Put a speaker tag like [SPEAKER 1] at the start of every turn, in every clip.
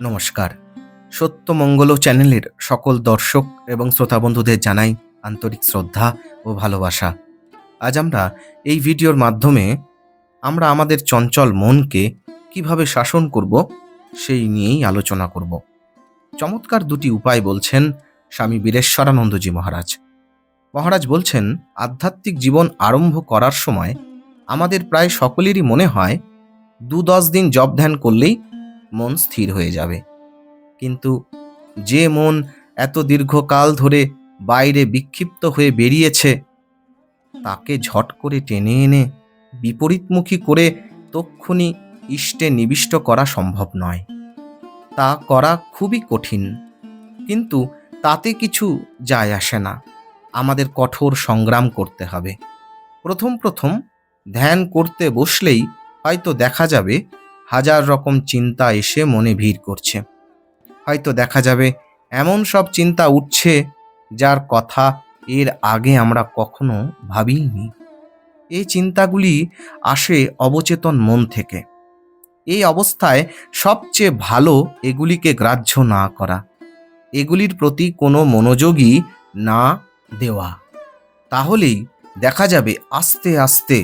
[SPEAKER 1] নমস্কার। সত্যমঙ্গল চ্যানেলের সকল দর্শক এবং শ্রোতা বন্ধুদের জানাই আন্তরিক শ্রদ্ধা ও ভালোবাসা। আজ আমরা এই ভিডিওর মাধ্যমে আমরা আমাদের চঞ্চল মনকে কীভাবে শাসন করব সেই নিয়েই আলোচনা করব। চমৎকার দুটি উপায় বলছেন স্বামী বীরেশ্বরানন্দজি মহারাজ। মহারাজ বলছেন, আধ্যাত্মিক জীবন আরম্ভ করার সময় আমাদের প্রায় সকলেরই মনে হয়, দু দশ দিন জব ধ্যান করলেই মন স্থির হয়ে যাবে। কিন্তু যে মন এত দীর্ঘকাল ধরে বাইরে বিক্ষিপ্ত হয়ে বেরিয়েছে, তাকে ঝট করে টেনে এনে বিপরীতমুখী করে তক্ষুনি ইষ্টে নিবিষ্ট করা সম্ভব নয়। তা করা খুবই কঠিন, কিন্তু তাতে কিছু যায় আসে না। আমাদের কঠোর সংগ্রাম করতে হবে। প্রথম প্রথম ধ্যান করতে বসলেই হয়তো দেখা যাবে হাজার রকম চিন্তা এসে মনে ভিড় করছে। হয়তো দেখা যাবে, এমন সব চিন্তা উঠছে যার কথা এর আগে আমরা কখনো ভাবিনি এই চিন্তাগুলি আসে অবচেতন মন থেকে। এই অবস্থায় সবচেয়ে ভালো এগুলিকে গ্রাহ্য না করা, এগুলির প্রতি কোনো মনোযোগই না দেওয়া। তাহলেই দেখা যাবে আস্তে আস্তে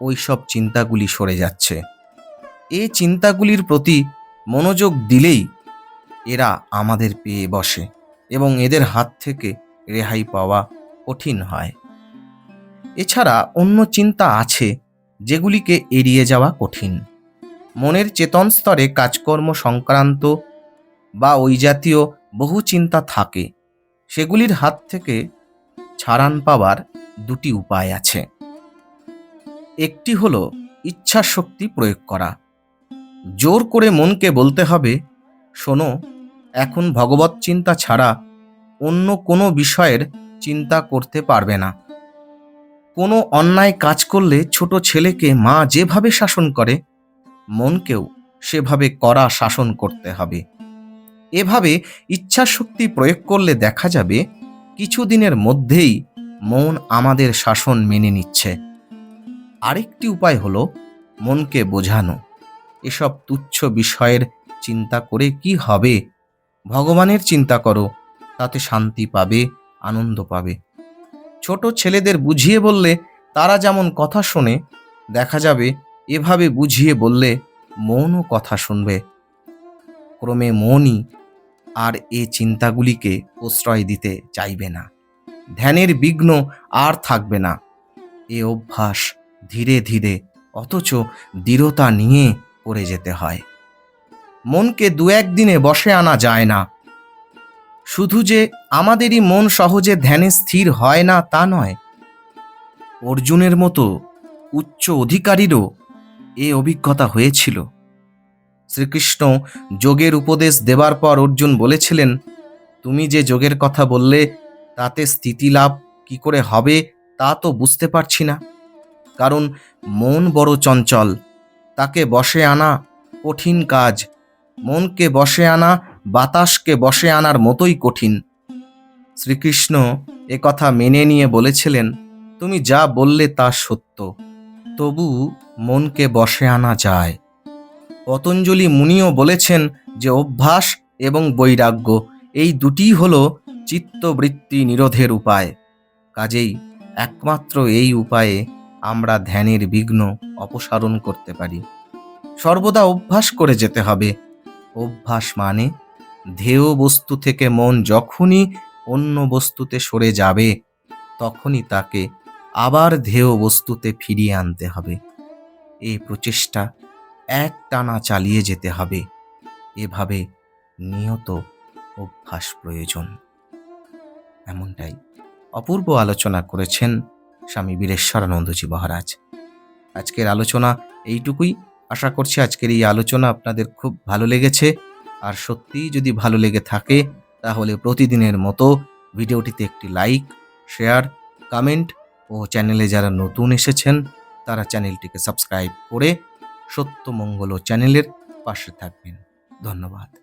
[SPEAKER 1] ওই সব চিন্তাগুলি সরে যাচ্ছে। এই চিন্তাগুলির প্রতি মনোযোগ দিলেই এরা আমাদের পেয়ে বসে এবং এদের হাত থেকে রেহাই পাওয়া কঠিন হয়। এছাড়া অন্য চিন্তা আছে যেগুলিকে এড়িয়ে যাওয়া কঠিন। মনের চেতন স্তরে কাজকর্ম সংক্রান্ত বা ওই জাতীয় বহু চিন্তা থাকে, সেগুলির হাত থেকে ছাড়ান পাওয়ার দুটি উপায় আছে। একটি হলো ইচ্ছা শক্তি প্রয়োগ করা। জোর করে মনকে বলতে হবে, শোনো, এখন ভগবত চিন্তা ছাড়া অন্য কোনো বিষয়ের চিন্তা করতে পারবে না। কোনো অন্যায় কাজ করলে ছোট ছেলেকে মা যেভাবে শাসন করে, মনকেও সেভাবে করা শাসন করতে হবে। এভাবে ইচ্ছা শক্তি প্রয়োগ করলে দেখা যাবে, কিছুদিনের মধ্যেই মন আমাদের শাসন মেনে নিচ্ছে। আরেকটি উপায় হলো মনকে বোঝানো। এসব তুচ্ছ বিষয়ের চিন্তা করে কি হবে? ভগবানের চিন্তা করো, তাতে শান্তি পাবে, আনন্দ পাবে। ছোট ছেলেদের বুঝিয়ে বললে, তারা যেমন কথা শোনে, দেখা যাবে, এভাবে বুঝিয়ে বললে মনও কথা শুনবে। ক্রমে মনই আর এ চিন্তাগুলিকে প্রশ্রয় দিতে চাইবে না। ধ্যানের বিঘ্ন আর থাকবে না। এ অভ্যাস ধীরে ধীরে, অথচ দৃঢ়তা নিয়ে করে যেতে হয়। মনকে দু একদিনে বসে আনা যায় না। শুধু যে আমাদেরই মন সহজে ধ্যানে স্থির হয় না তা নয়, অর্জুনের মতো উচ্চ অধিকারীরও এ অভিজ্ঞতা হয়েছিল। শ্রীকৃষ্ণ যোগের উপদেশ দেবার পর অর্জুন বলেছিলেন, তুমি যে যোগের কথা বললে, তাতে স্থিতি লাভ কি করে হবে তা তো বুঝতে পারছি না। কারণ মন বড় চঞ্চল তাকে বসে আনা কঠিন কাজ। মনকে বসে আনা, বাতাসকে বসে আনার মতোই কঠিন। শ্রীকৃষ্ণ কথা মেনে নিয়ে বলেছিলেন, তুমি যা বললে তা সত্য। তবু মনকে বসে আনা যায়। পতঞ্জলি মুনিও বলেছেন যে, অভ্যাস এবং বৈরাগ্য, এই দুটিই হল চিত্তবৃত্তি নিরোধের উপায়। কাজেই একমাত্র এই উপায়ে আমরা ধ্যানের বিঘ্ন অপসারণ করতে পারি। সর্বদা অভ্যাস করে যেতে হবে। অভ্যাস মানে ধেয় বস্তু থেকে মন যখনই অন্য বস্তুতে সরে যাবে, তখনই তাকে আবার ধেয় বস্তুতে ফিরিয়ে আনতে হবে। এই প্রচেষ্টা এক টানা চালিয়ে যেতে হবে। এভাবে নিয়ত অভ্যাস প্রয়োজন। এমনটাই অপূর্ব আলোচনা করেছেন স্বামী বীরেশ্বরানন্দজি মহারাজ। আজকের আলোচনা এইটুকুই। আশা করছি আজকের এই আলোচনা আপনাদের খুব ভালো লেগেছে। আর সত্যিই যদি ভালো লেগে থাকে, তাহলে প্রতিদিনের মতো ভিডিওটিতে একটি লাইক, শেয়ার, কমেন্ট ও চ্যানেলে যারা নতুন এসেছেন, তারা চ্যানেলটিকে সাবস্ক্রাইব করে সত্যমঙ্গল চ্যানেলের পাশে থাকবেন। ধন্যবাদ।